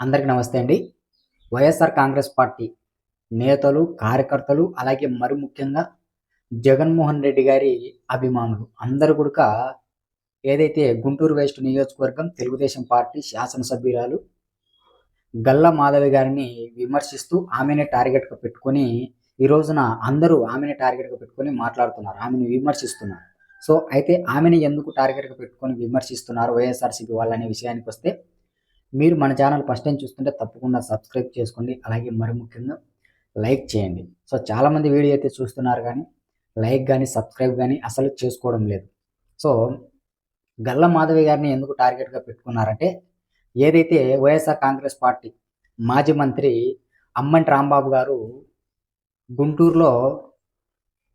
అందరికీ నమస్తే అండి. వైఎస్ఆర్ కాంగ్రెస్ పార్టీ నేతలు కార్యకర్తలు అలాగే మరి ముఖ్యంగా జగన్మోహన్ రెడ్డి గారి అభిమానులు అందరూ కూడా ఏదైతే గుంటూరు వెస్ట్ నియోజకవర్గం తెలుగుదేశం పార్టీ శాసనసభ్యురాలు గల్ల మాధవి గారిని విమర్శిస్తూ ఆమెనే టార్గెట్గా పెట్టుకొని ఈ రోజున అందరూ ఆమెను టార్గెట్గా పెట్టుకొని మాట్లాడుతున్నారు ఆమెను విమర్శిస్తున్నారు. సో అయితే ఆమెను ఎందుకు టార్గెట్గా పెట్టుకొని విమర్శిస్తున్నారు వైఎస్ఆర్సీపీ వాళ్ళనే విషయానికి వస్తే మీరు మన ఛానల్ ఫస్ట్ టైం చూస్తుంటే తప్పకుండా సబ్స్క్రైబ్ చేసుకోండి. అలాగే మరి ముఖ్యంగా లైక్ చేయండి. సో చాలామంది వీడియో అయితే చూస్తున్నారు కానీ లైక్ కానీ సబ్స్క్రైబ్ కానీ అసలు చేసుకోవడం లేదు. సో గల్ల మాధవి గారిని ఎందుకు టార్గెట్గా పెట్టుకున్నారంటే ఏదైతే వైఎస్ఆర్ కాంగ్రెస్ పార్టీ మాజీ మంత్రి అమ్మంటి రాంబాబు గారు గుంటూరులో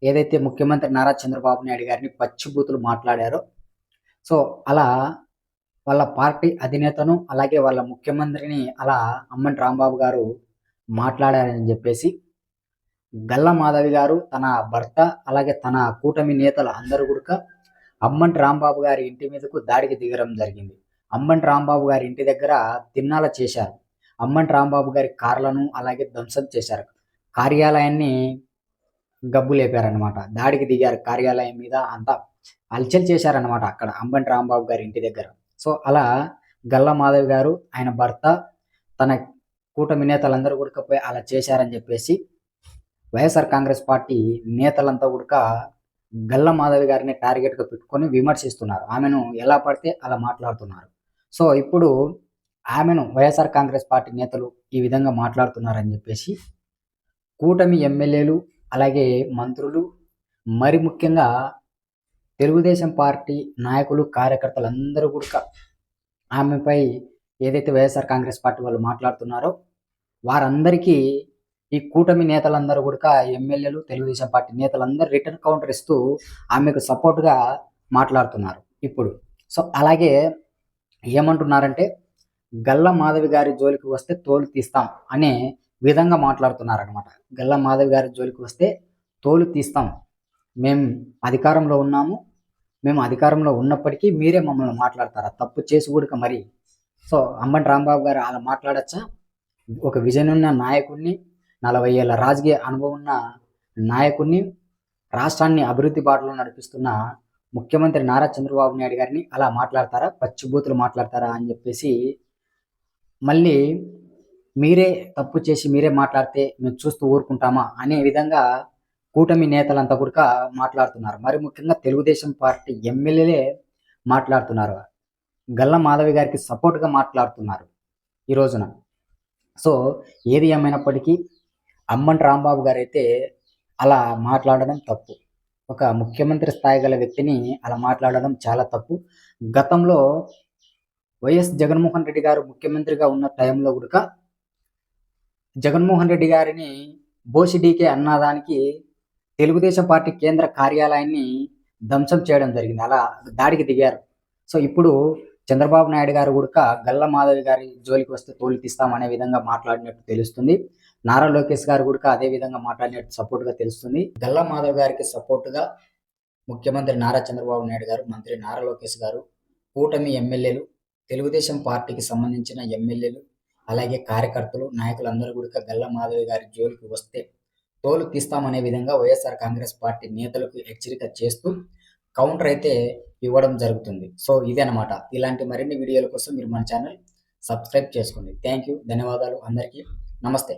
ఏదైతే ముఖ్యమంత్రి నారా చంద్రబాబు నాయుడు గారిని పచ్చిబూతులు మాట్లాడారో సో అలా వాళ్ళ పార్టీ అధినేతను అలాగే వాళ్ళ ముఖ్యమంత్రిని అలా అమ్మంటి రాంబాబు గారు మాట్లాడారని చెప్పేసి గల్ల మాధవి గారు తన భర్త అలాగే తన కూటమి నేతలు అందరూ కూడా అమ్మంటి రాంబాబు గారి ఇంటి మీదకు దాడికి దిగడం జరిగింది. అమ్మంటి రాంబాబు గారి ఇంటి దగ్గర తిన్నాల చేశారు. అమ్మంటి రాంబాబు గారి కార్లను అలాగే ధ్వంసం చేశారు. కార్యాలయాన్ని గబ్బు లేపారనమాట దాడికి దిగారు. కార్యాలయం మీద అంతా అల్చల్ చేశారనమాట అక్కడ అంబంటి రాంబాబు గారి ఇంటి దగ్గర. సో అలా గల్ల మాధవ్ గారు ఆయన భర్త తన కూటమి నేతలందరూ కూడా పోయి అలా చేశారని చెప్పేసి వైఎస్ఆర్ కాంగ్రెస్ పార్టీ నేతలంతా కూడా గల్ల మాధవి గారిని టార్గెట్గా పెట్టుకొని విమర్శిస్తున్నారు. ఆమెను ఎలా పడితే అలా మాట్లాడుతున్నారు. సో ఇప్పుడు ఆమెను వైఎస్ఆర్ కాంగ్రెస్ పార్టీ నేతలు ఈ విధంగా మాట్లాడుతున్నారని చెప్పేసి కూటమి ఎమ్మెల్యేలు అలాగే మంత్రులు మరి ముఖ్యంగా తెలుగుదేశం పార్టీ నాయకులు కార్యకర్తలు అందరూ కూడా ఆమెపై ఏదైతే వైఎస్ఆర్ కాంగ్రెస్ పార్టీ వాళ్ళు మాట్లాడుతున్నారో వారందరికీ ఈ కూటమి నేతలందరూ కూడా ఎమ్మెల్యేలు తెలుగుదేశం పార్టీ నేతలందరూ రిటర్న్ కౌంటర్ ఇస్తూ ఆమెకు సపోర్ట్గా మాట్లాడుతున్నారు ఇప్పుడు. సో అలాగే ఏమంటున్నారంటే గల్ల మాధవి గారి జోలికి వస్తే తోలు తీస్తాం అనే విధంగా మాట్లాడుతున్నారనమాట గల్ల మాధవి గారి జోలికి వస్తే తోలు తీస్తాం మేము అధికారంలో ఉన్నాము. మేము అధికారంలో ఉన్నప్పటికీ మీరే మమ్మల్ని మాట్లాడతారా? తప్పు చేసి కూడా మరి. సో అంబంటి రాంబాబు గారు అలా మాట్లాడచ్చా? ఒక విజన్ ఉన్న నాయకుడిని నలభై ఏళ్ళ రాజకీయ అనుభవం ఉన్న నాయకుడిని రాష్ట్రాన్ని అభివృద్ధి బాటలో నడిపిస్తున్న ముఖ్యమంత్రి నారా చంద్రబాబు నాయుడు గారిని అలా మాట్లాడతారా? పచ్చిబూతులు మాట్లాడతారా అని చెప్పేసి మళ్ళీ మీరే తప్పు చేసి మీరే మాట్లాడితే మేము చూస్తూ ఊరుకుంటామా? అనే విధంగా కూటమి నేతలంతా కూడా మాట్లాడుతున్నారు. మరి ముఖ్యంగా తెలుగుదేశం పార్టీ ఎమ్మెల్యేలే మాట్లాడుతున్నారు. గల్ల మాధవి గారికి సపోర్ట్గా మాట్లాడుతున్నారు ఈ రోజున. సో ఏది ఏమైనప్పటికీ అమ్మంటి రాంబాబు గారు అయితే అలా మాట్లాడడం తప్పు. ఒక ముఖ్యమంత్రి స్థాయి గల వ్యక్తిని అలా మాట్లాడడం చాలా తప్పు. గతంలో వైఎస్ జగన్మోహన్ రెడ్డి గారు ముఖ్యమంత్రిగా ఉన్న టైంలో కూడా జగన్మోహన్ రెడ్డి గారిని బోసిడీకే అన్నదానికి తెలుగుదేశం పార్టీ కేంద్ర కార్యాలయాన్ని ధ్వంసం చేయడం జరిగింది. అలా దాడికి దిగారు. సో ఇప్పుడు చంద్రబాబు నాయుడు గారు కూడా గల్ల మాధవి గారి జోలికి వస్తే తోలు తీస్తాం అనే విధంగా మాట్లాడినట్టు తెలుస్తుంది. నారా లోకేష్ గారు కూడా అదే విధంగా మాట్లాడినట్టు సపోర్ట్గా తెలుస్తుంది. గల్ల మాధవ్ గారికి సపోర్టుగా ముఖ్యమంత్రి నారా చంద్రబాబు నాయుడు గారు మంత్రి నారా లోకేష్ గారు కూటమి ఎమ్మెల్యేలు తెలుగుదేశం పార్టీకి సంబంధించిన ఎమ్మెల్యేలు అలాగే కార్యకర్తలు నాయకులు అందరూ కూడా గల్ల మాధవి గారి జోలికి వస్తే తోలు తీస్తామనే విధంగా వైఎస్ఆర్ కాంగ్రెస్ పార్టీ నేతలకు హెచ్చరిక చేస్తూ కౌంటర్ అయితే ఇవ్వడం జరుగుతుంది. సో ఇదనమాట ఇలాంటి మరిన్ని వీడియోల కోసం మీరు మన ఛానల్ సబ్స్క్రైబ్ చేసుకోండి. Thank you. ధన్యవాదాలు అందరికీ. నమస్తే.